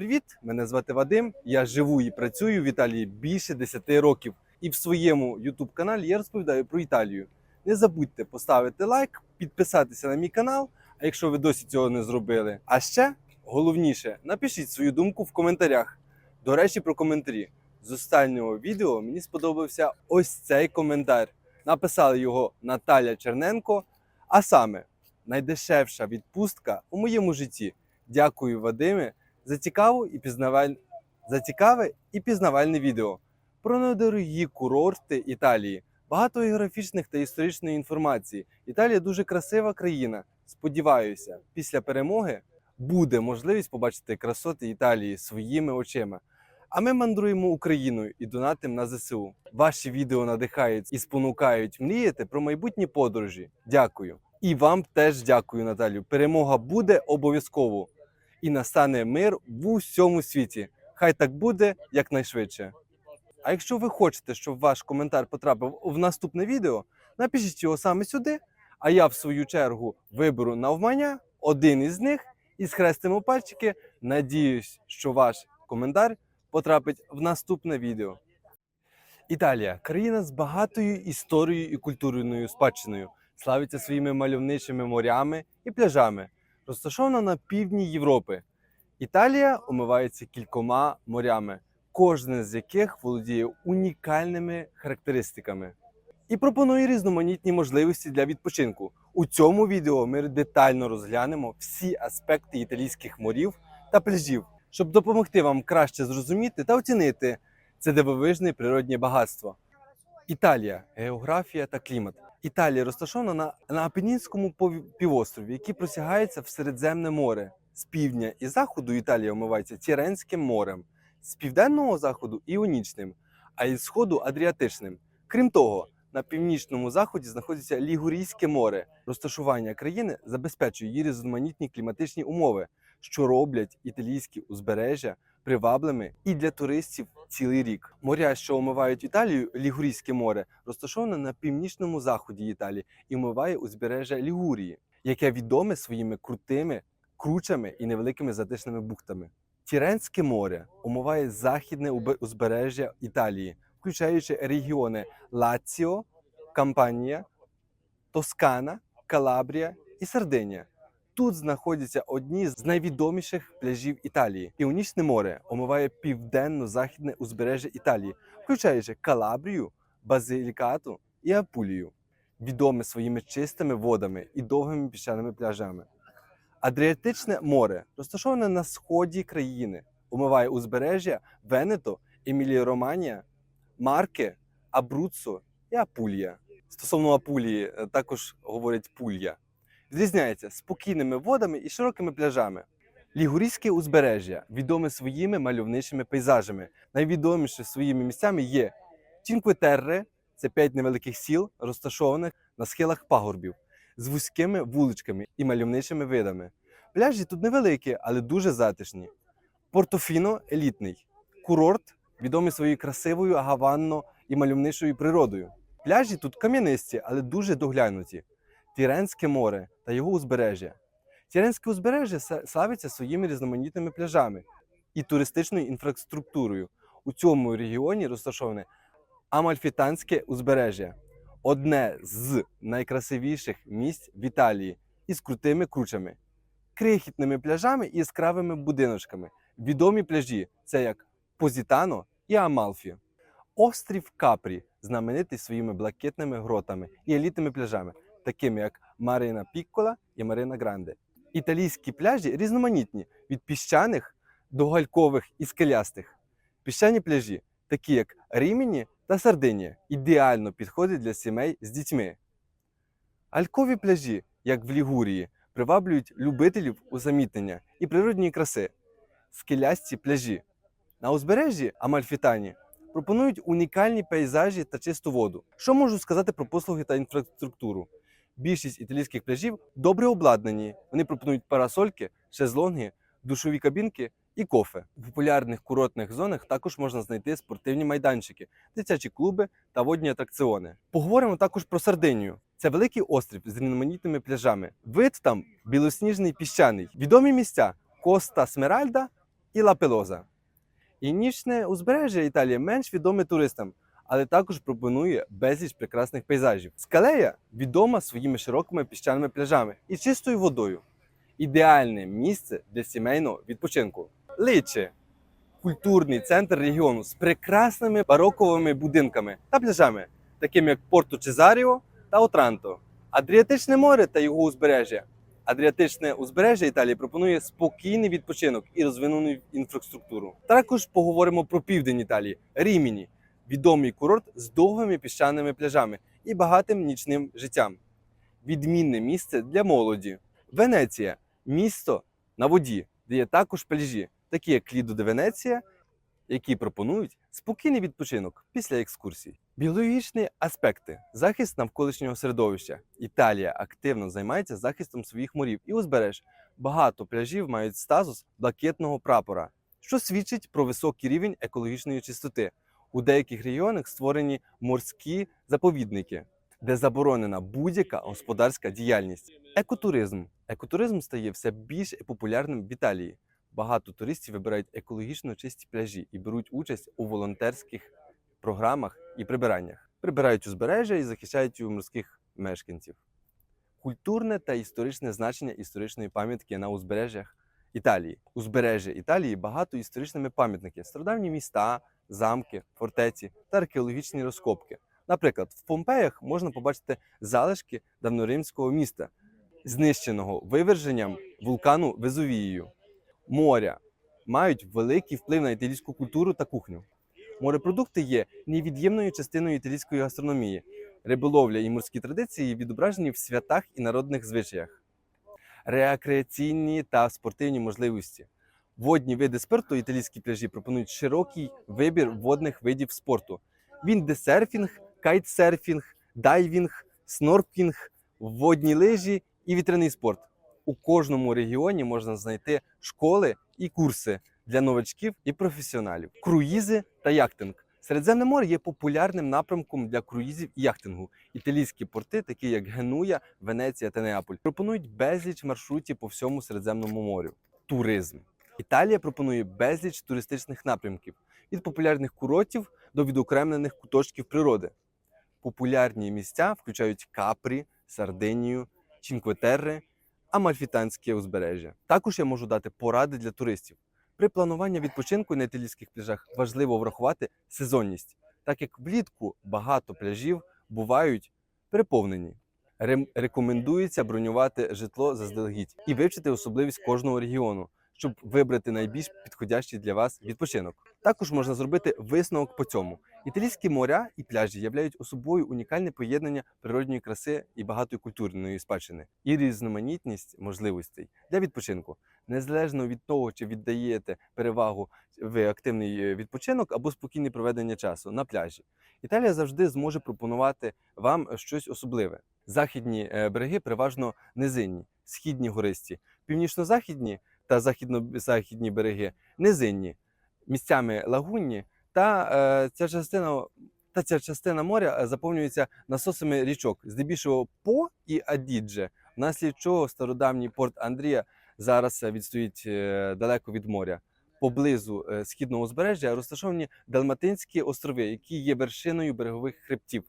Привіт! Мене звати Вадим. Я живу і працюю в Італії більше 10 років. І в своєму YouTube каналі я розповідаю про Італію. Не забудьте поставити лайк, підписатися на мій канал, а якщо ви досі цього не зробили. А ще головніше, напишіть свою думку в коментарях. До речі, про коментарі. З останнього відео мені сподобався ось цей коментар. Написала його Наталя Черненко. А саме, найдешевша відпустка у моєму житті. Дякую, Вадиме, за цікаву і пізнаваль... за цікаве і пізнавальне відео про недорогі курорти Італії. Багато географічних та історичної інформації. Італія дуже красива країна. Сподіваюся, після перемоги буде можливість побачити красоти Італії своїми очима. А ми мандруємо Україною і донатимо на ЗСУ. Ваші відео надихають і спонукають мріяти про майбутні подорожі. Дякую. І вам теж дякую, Наталю. Перемога буде обов'язково. І настане мир в усьому світі. Хай так буде якнайшвидше. А якщо ви хочете, щоб ваш коментар потрапив в наступне відео, напишіть його саме сюди, а я в свою чергу виберу навмання один із них і схрестимо пальчики. Надіюсь, що ваш коментар потрапить в наступне відео. Італія країна з багатою історією і культурною спадщиною, славиться своїми мальовничими морями і пляжами, розташована на півдні Європи. Італія омивається кількома морями, кожне з яких володіє унікальними характеристиками. І пропонує різноманітні можливості для відпочинку. У цьому відео ми детально розглянемо всі аспекти італійських морів та пляжів, щоб допомогти вам краще зрозуміти та оцінити це дивовижне природнє багатство. Італія, географія та клімат. Італія розташована на, на Апенінському півострові, який просягається в Середземне море. З півдня і заходу Італія омивається Тіренським морем, з південного заходу Іонічним, а із сходу Адріатичним. Крім того, на північному заході знаходиться Лігурійське море. Розташування країни забезпечує її різноманітні кліматичні умови, що роблять італійські узбережжя привабливими і для туристів цілий рік. Моря, що омивають Італію, Лігурійське море, розташоване на північному заході Італії і омиває узбережжя Лігурії, яке відоме своїми крутими кручами і невеликими затишними бухтами. Тіренське море омиває західне узбережжя Італії, включаючи регіони Лаціо, Кампанія, Тоскана, Калабрія і Сардинія. Тут знаходяться одні з найвідоміших пляжів Італії. Іонічне море омиває південно-західне узбережжя Італії, включаючи Калабрію, Базилікату і Апулію, відоме своїми чистими водами і довгими піщаними пляжами. Адріатичне море розташоване на сході країни, омиває узбережжя Венето, Емілія-Романія, Марке, Абруццо і Апулія. Стосовно Апулії, е, також говорять Пулья. Відрізняється спокійними водами і широкими пляжами. Лігурійське узбережжя відоме своїми мальовничими пейзажами. Найвідоміші своїми місцями є Чінкветерре – це п'ять невеликих сіл, розташованих на схилах пагорбів, з вузькими вуличками і мальовничими видами. Пляжі тут невеликі, але дуже затишні. Портофіно елітний. Курорт відомий своєю красивою, гаванно і мальовничою природою. Пляжі тут кам'янисті, але дуже доглянуті. Тіренське море та його узбережжя. Тіренське узбережжя славиться своїми різноманітними пляжами і туристичною інфраструктурою. У цьому регіоні розташоване Амальфітанське узбережжя, одне з найкрасивіших місць в Італії із крутими кручами, крихітними пляжами і яскравими будиночками. Відомі пляжі це як Позітано і Амалфі. Острів Капрі знаменитий своїми блакитними гротами і елітними пляжами, такими як Марина Піккола і Марина Гранде. Італійські пляжі різноманітні від піщаних до галькових і скелястих. Піщані пляжі, такі як Ріміні та Сардинія, ідеально підходять для сімей з дітьми. Алькові пляжі, як в Лігурії, приваблюють любителів усамітнення і природньої краси. Скелясті пляжі. На узбережжі Амальфітані пропонують унікальні пейзажі та чисту воду. Що можу сказати про послуги та інфраструктуру? Більшість італійських пляжів добре обладнані. Вони пропонують парасольки, шезлонги, душові кабінки і кофе. В популярних курортних зонах також можна знайти спортивні майданчики, дитячі клуби та водні атракціони. Поговоримо також про Сардинію. Це великий острів з різноманітними пляжами. Вид там білосніжний піщаний. Відомі місця Коста Смеральда і Ла Пелоза. Північне узбережжя Італії менш відоме туристам, але також пропонує безліч прекрасних пейзажів. Скалея відома своїми широкими піщаними пляжами і чистою водою. Ідеальне місце для сімейного відпочинку. Личе культурний центр регіону з прекрасними бароковими будинками та пляжами, такими як Порто Чезаріо та Отранто. Адріатичне море та його узбережжя. Адріатичне узбережжя Італії пропонує спокійний відпочинок і розвинену інфраструктуру. Також поговоримо про південь Італії Ріміні, відомий курорт з довгими піщаними пляжами і багатим нічним життям. Відмінне місце для молоді. Венеція місто на воді, де є також пляжі, такі як Лідо де Венеція, які пропонують спокійний відпочинок після екскурсій. Біологічні аспекти захист навколишнього середовища. Італія активно займається захистом своїх морів і узбереж. Багато пляжів мають статус блакитного прапора, що свідчить про високий рівень екологічної чистоти. У деяких регіонах створені морські заповідники, де заборонена будь-яка господарська діяльність. Екотуризм. Екотуризм стає все більш популярним в Італії. Багато туристів вибирають екологічно чисті пляжі і беруть участь у волонтерських програмах і прибираннях. Прибирають узбережжя і захищають у морських мешканців. Культурне та історичне значення історичної пам'ятки на узбережжях Італії. Узбережжя Італії багато історичними пам'ятники, стародавні міста, замки, фортеці та археологічні розкопки. Наприклад, в Помпеях можна побачити залишки давноримського міста, знищеного виверженням вулкану Везувією. Моря мають великий вплив на італійську культуру та кухню. Морепродукти є невід'ємною частиною італійської гастрономії. Риболовля і морські традиції відображені в святах і народних звичаях. Рекреаційні та спортивні можливості. Водні види спорту італійські пляжі пропонують широкий вибір водних видів спорту: віндесерфінг, кайтсерфінг, дайвінг, сноркінг, водні лижі і вітряний спорт. У кожному регіоні можна знайти школи і курси для новачків і професіоналів, круїзи та яхтинг. Середземне море є популярним напрямком для круїзів і яхтингу. Італійські порти, такі як Генуя, Венеція та Неаполь, пропонують безліч маршрутів по всьому Середземному морю. Туризм. Італія пропонує безліч туристичних напрямків від популярних курортів до відокремлених куточків природи. Популярні місця включають Капрі, Сардинію, Чінкветерре, Амальфітанське узбережжя. Також я можу дати поради для туристів. При плануванні відпочинку на італійських пляжах важливо врахувати сезонність, так як влітку багато пляжів бувають переповнені. Рекомендується бронювати житло заздалегідь і вивчити особливість кожного регіону, щоб вибрати найбільш підходящий для вас відпочинок. Також можна зробити висновок по цьому. Італійські моря і пляжі являють собою унікальне поєднання природньої краси і багатої культурної спадщини і різноманітність можливостей для відпочинку. Незалежно від того, чи віддаєте перевагу ви активний е, відпочинок або спокійне проведення часу на пляжі. Італія завжди зможе пропонувати вам щось особливе. Західні е, береги переважно низинні, східні гористі, північно-західні та західно-західні береги низинні, місцями лагунні, та е, ця частина. Та ця частина моря е, заповнюється насосами річок, здебільшого По і Адідже, внаслідок чого стародавній порт Андрія зараз е, відстоїть е, далеко від моря. Поблизу східного узбережжя розташовані Далматинські острови, які є вершиною берегових хребтів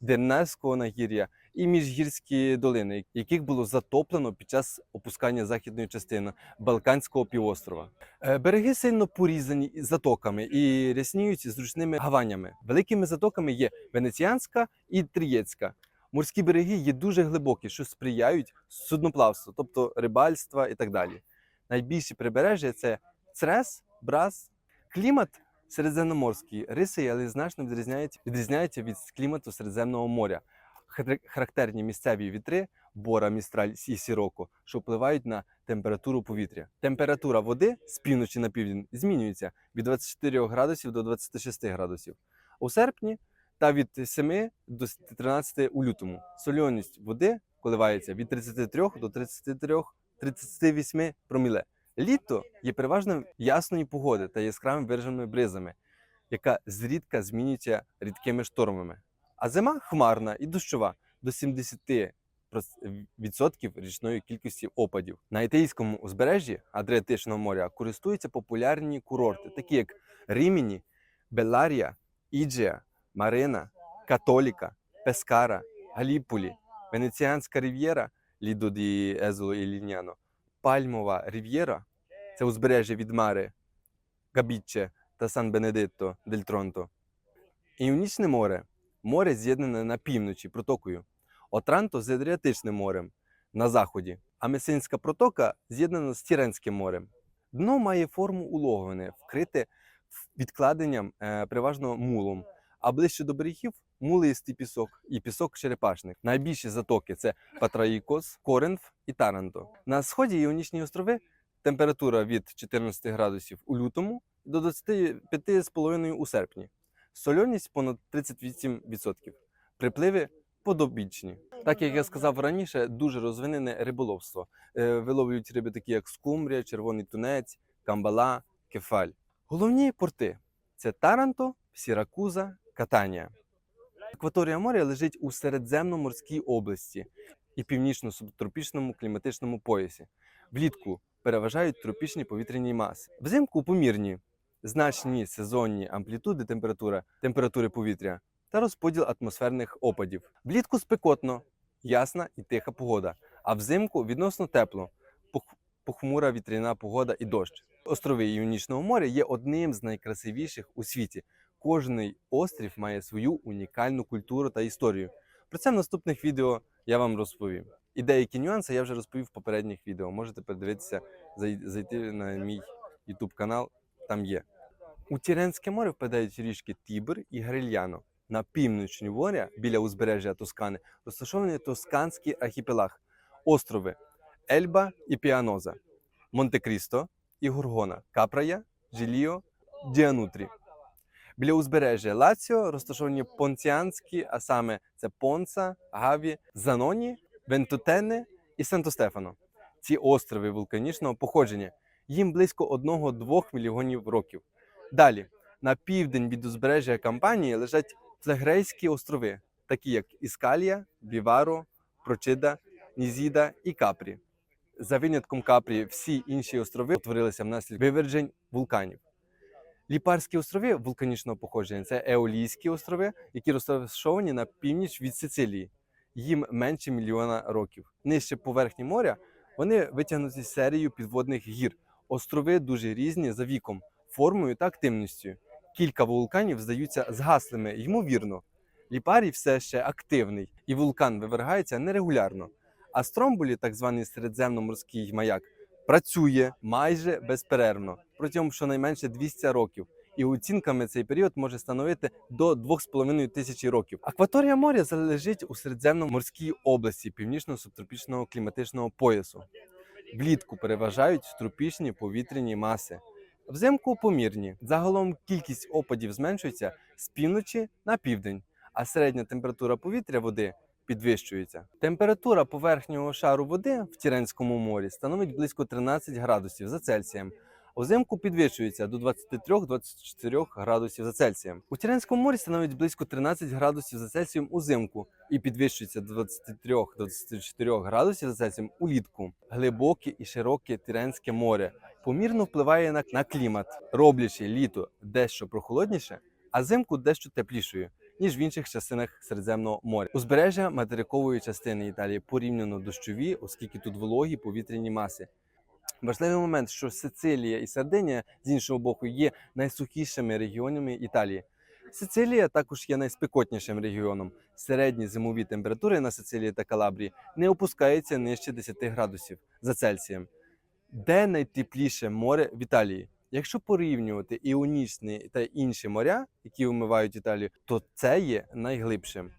Дернальського нагір'я і міжгірські долини, яких було затоплено під час опускання західної частини Балканського півострова. Е, Береги сильно порізані затоками і рясніють зручними гаванями. Великими затоками є Венеціанська і Трієцька. Морські береги є дуже глибокі, що сприяють судноплавству, тобто рибальства і так далі. Найбільші прибережжя це Црес, Брас, клімат середземноморський, рисий, але значно відрізняється від клімату Середземного моря. Хар- Характерні місцеві вітри, бора, містраль і сіроко, що впливають на температуру повітря. Температура води з півночі на південь змінюється від 24 градусів до 26 градусів. У серпні та від 7 до 13 у лютому. Сольоність води коливається від 33 до 33 38 проміле. Літо є переважно ясної погоди та яскравими вираженими бризами, яка зрідка змінюється рідкими штормами. А зима хмарна і дощова до 70 відсотків річної кількості опадів. На італійському узбережжі Адріатичного моря користуються популярні курорти, такі як Ріміні, Беларія, Іджія, Марина, Католіка, Пескара, Галіполі, Венеціанська рів'єра Лідо ді Езоло і Ліняно, Пальмова рів'єра це узбережжя від Мари, Габічче та Сан Бенедетто дель Тронто. Іонічне море море з'єднане на півночі протокою. Отранто з Адріатичним морем на заході, а Месинська протока з'єднана з Тіренським морем. Дно має форму улоговини, вкрите відкладенням е, переважно мулом, а ближче до берегів мулистий пісок і пісок черепашник. Найбільші затоки це Патраїкос, Коринф і Таранто. На сході Іонічні острови температура від 14 градусів у лютому до 25,5 у серпні. Сольоність понад 38%. Припливи подобічні. Так як я сказав раніше, дуже розвинене риболовство. Е, Виловлюють риби такі, як скумбрія, червоний тунець, камбала, кефаль. Головні порти це Таранто, Сіракуза, Катанія. Акваторія моря лежить у Середземноморській області і північно-субтропічному кліматичному поясі. Влітку переважають тропічні повітряні маси. Взимку помірні, значні сезонні амплітуди температура, температури повітря та розподіл атмосферних опадів. Влітку спекотно, ясна і тиха погода, а взимку відносно тепло, похмура вітряна погода і дощ. Острови Іонічного моря є одним з найкрасивіших у світі. Кожний острів має свою унікальну культуру та історію. Про це в наступних відео я вам розповім. І деякі нюанси я вже розповів в попередніх відео. Можете передивитися, зайти на мій YouTube канал, там є. У Тіренське море впадають річки Тібр і Грильяно. На півночі моря, біля узбережжя Тоскани, розташований Тосканський архіпелаг, острови Ельба і Піаноза, Монте-Крісто і Гургона, Капрая, Джиліо, Діанутрі. Біля узбережжя Лаціо розташовані понціанські, а саме це Понца, Гаві, Заноні, Вентутене і Санто-Стефано. Ці острови вулканічного походження. Їм близько 1-2 мільйонів років. Далі, на південь від узбережжя Кампанії лежать Флегрейські острови, такі як Іскалія, Біваро, Прочида, Нізіда і Капрі. За винятком Капрі, всі інші острови утворилися внаслідок вивержень вулканів. Ліпарські острови вулканічного походження це Еолійські острови, які розташовані на північ від Сицилії. Їм менше мільйона років. Нижче поверхні моря вони витягнуті серією підводних гір. Острови дуже різні за віком, формою та активністю. Кілька вулканів здаються згаслими, ймовірно. Ліпарій все ще активний, і вулкан вивергається нерегулярно. А Стромболі, так званий середземноморський маяк, працює майже безперервно протягом щонайменше 200 років. І оцінками цей період може становити до 2,5 тисячі років. Акваторія моря залежить у середземноморській області північно-субтропічного кліматичного поясу. Влітку переважають тропічні повітряні маси. Взимку помірні. Загалом кількість опадів зменшується з півночі на південь, а середня температура повітря води підвищується. Температура поверхнього шару води в Тіренському морі становить близько 13 градусів за Цельсієм. Взимку підвищується до 23-24 градусів за Цельсієм. У Тіренському морі становить близько 13 градусів за Цельсієм узимку і підвищується до 23-24 градусів за Цельсієм улітку. Глибоке і широке Тіренське море помірно впливає на, клімат, роблячи літо дещо прохолодніше, а зимку дещо теплішою, ніж в інших частинах Середземного моря. Узбережжя материкової частини Італії порівняно дощові, оскільки тут вологі повітряні маси. Важливий момент, що Сицилія і Сардинія з іншого боку є найсухішими регіонами Італії. Сицилія також є найспекотнішим регіоном. Середні зимові температури на Сицилії та Калабрії не опускаються нижче 10 градусів за Цельсієм. Де найтепліше море в Італії? Якщо порівнювати Іонічне та інші моря, які вмивають Італію, то це є найглибшим.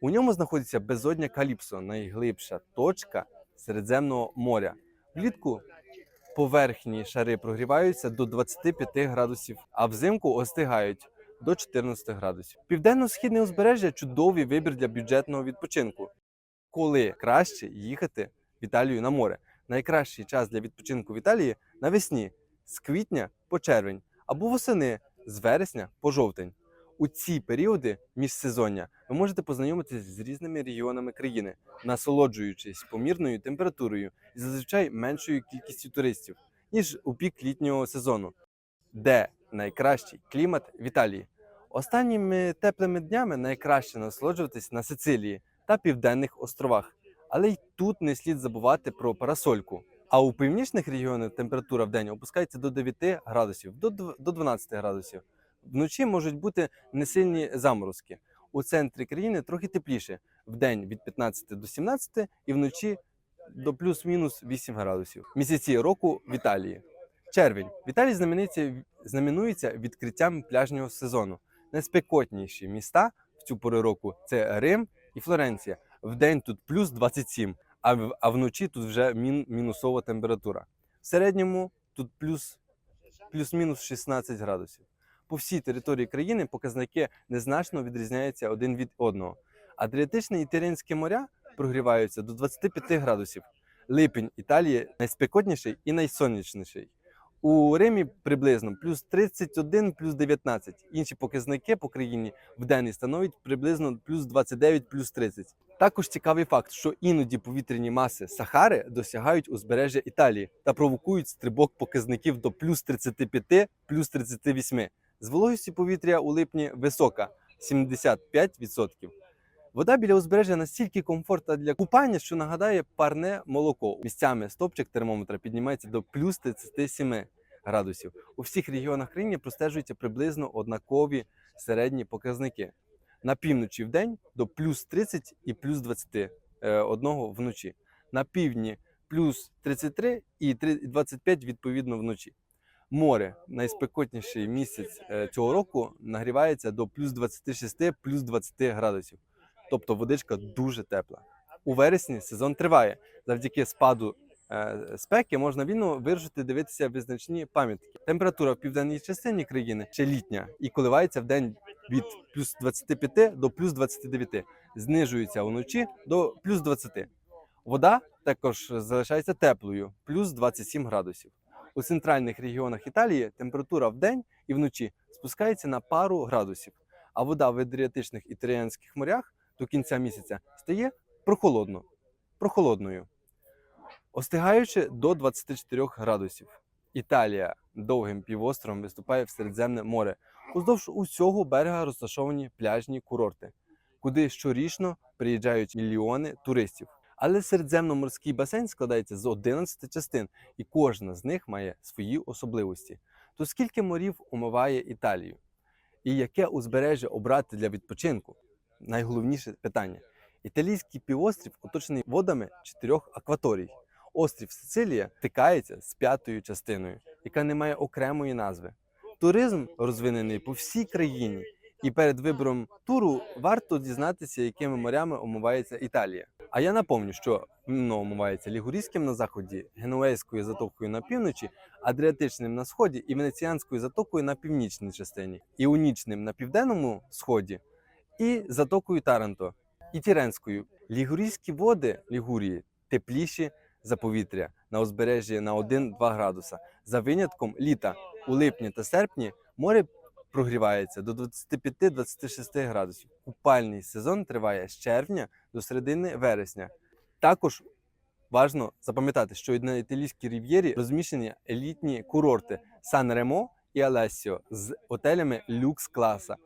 У ньому знаходиться безодня Каліпсо, найглибша точка Середземного моря. Влітку поверхні шари прогріваються до 25 градусів, а взимку остигають до 14 градусів. Південно-східне узбережжя чудовий вибір для бюджетного відпочинку. Коли краще їхати в Італію на море? Найкращий час для відпочинку в Італії навесні з квітня по червень або восени з вересня по жовтень. У ці періоди міжсезоння ви можете познайомитися з різними регіонами країни, насолоджуючись помірною температурою і зазвичай меншою кількістю туристів, ніж у пік літнього сезону, де найкращий клімат в Італії. Останніми теплими днями найкраще насолоджуватись на Сицилії та Південних островах, але й тут не слід забувати про парасольку. А у північних регіонах температура в день опускається до 9 градусів, до дв- до 12 градусів. Вночі можуть бути несильні заморозки. У центрі країни трохи тепліше, в день від 15 до 17 і вночі до плюс-мінус 8 градусів. Місяці року в Італії. Червень. В Італії знаменується, знаменується відкриттям пляжного сезону. Найспекотніші міста в цю пору року це Рим і Флоренція. В день тут плюс 27, а, в- а вночі тут вже мін, мінусова температура. В середньому тут плюс, плюс-мінус 16 градусів. По всій території країни показники незначно відрізняються один від одного. Адріатичне і Тиринське моря прогріваються до 25 градусів. Липень Італії найспекотніший і найсонячніший. У Римі приблизно плюс 31, плюс 19. Інші показники по країні в день становлять приблизно плюс 29, плюс 30. Також цікавий факт, що іноді повітряні маси Сахари досягають узбережжя Італії та провокують стрибок показників до плюс 35, плюс 38. З вологістю повітря у липні висока 75%. Вода біля узбережжя настільки комфортна для купання, що нагадає парне молоко. Місцями стопчик термометра піднімається до плюс 37 градусів. У всіх регіонах країни простежуються приблизно однакові середні показники. На півночі в день до плюс 30 і плюс 21 вночі. На півдні плюс 33 і 25 відповідно вночі. Море найспекотніший місяць е, цього року нагрівається до плюс 26, плюс 20 градусів. Тобто водичка дуже тепла. У вересні сезон триває. Завдяки спаду е, спеки можна вільно вирушити дивитися визначні пам'ятки. Температура в південній частині країни ще літня і коливається в день від плюс 25 до плюс 29, знижується вночі до плюс 20. Вода також залишається теплою, плюс 27 градусів. У центральних регіонах Італії температура в день і вночі спускається на пару градусів, а вода в Адріатичних і Тиріанських морях до кінця місяця стає прохолодно, прохолодною, остигаючи до 24 градусів. Італія довгим півостровом виступає в Середземне море. Уздовж усього берега розташовані пляжні курорти, куди щорічно приїжджають мільйони туристів. Але Середземноморський басейн складається з 11 частин, і кожна з них має свої особливості. То скільки морів омиває Італію? І яке узбережжя обрати для відпочинку? Найголовніше питання. Італійський півострів оточений водами чотирьох акваторій. Острів Сицилія стикається з п'ятою частиною, яка не має окремої назви. Туризм розвинений по всій країні, і перед вибором туру варто дізнатися, якими морями омивається Італія. А я напомню, що воно омивається Лігурійським на заході, Генуейською затокою на півночі, Адріатичним на сході і Венеціанською затокою на північній частині, Іонічним на південному сході і затокою Таранто, і Тіренською. Лігурійські води Лігурії тепліші за повітря на узбережжі на 1-2 градуса. За винятком літа у липні та серпні море прогрівається до 25-26 градусів. Купальний сезон триває з червня до середини вересня. Також важливо запам'ятати, що на італійській рів'єрі розміщені елітні курорти Сан-Ремо і Алесіо з готелями люкс класа.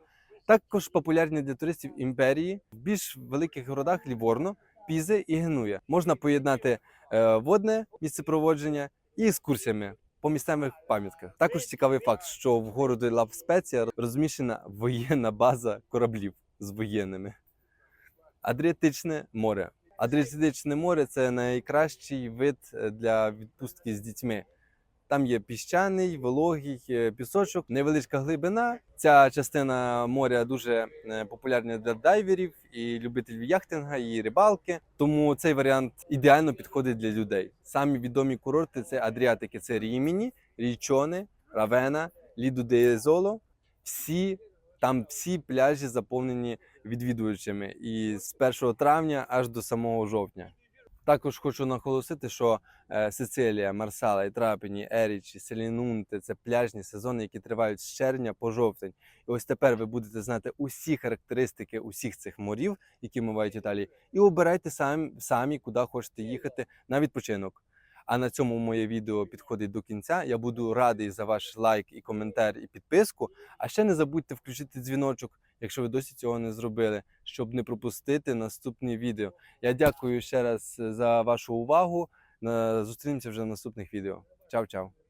Також популярні для туристів імперії в більш великих городах Ліворно, Пізе і Генуя. Можна поєднати е, водне місцепроводження і екскурсіями по місцевих пам'ятках. Також цікавий факт, що в городі Лав Спеція розміщена воєнна база кораблів з воєнними. Адріатичне море. Адріатичне море це найкращий вид е, для відпустки з дітьми. Там є піщаний, вологий е, пісочок, невеличка глибина. Ця частина моря дуже е, популярна для дайверів і любителів яхтинга і рибалки. Тому цей варіант ідеально підходить для людей. Самі відомі курорти це Адріатики, це Ріміні, Річоне, Равена, Ліду де Золо. Всі там всі пляжі заповнені відвідувачами і з 1 травня аж до самого жовтня. Також хочу наголосити, що е, Сицилія, Марсала, Трапені, Ерічі, Селінунте це пляжні сезони, які тривають з червня по жовтень. І ось тепер ви будете знати усі характеристики усіх цих морів, які мивають Італії, і обирайте самі, самі куди хочете їхати на відпочинок. А на цьому моє відео підходить до кінця. Я буду радий за ваш лайк і коментар і підписку. А ще не забудьте включити дзвіночок, якщо ви досі цього не зробили, щоб не пропустити наступні відео. Я дякую ще раз за вашу увагу. Зустрінемося вже в наступних відео. Чао-чао!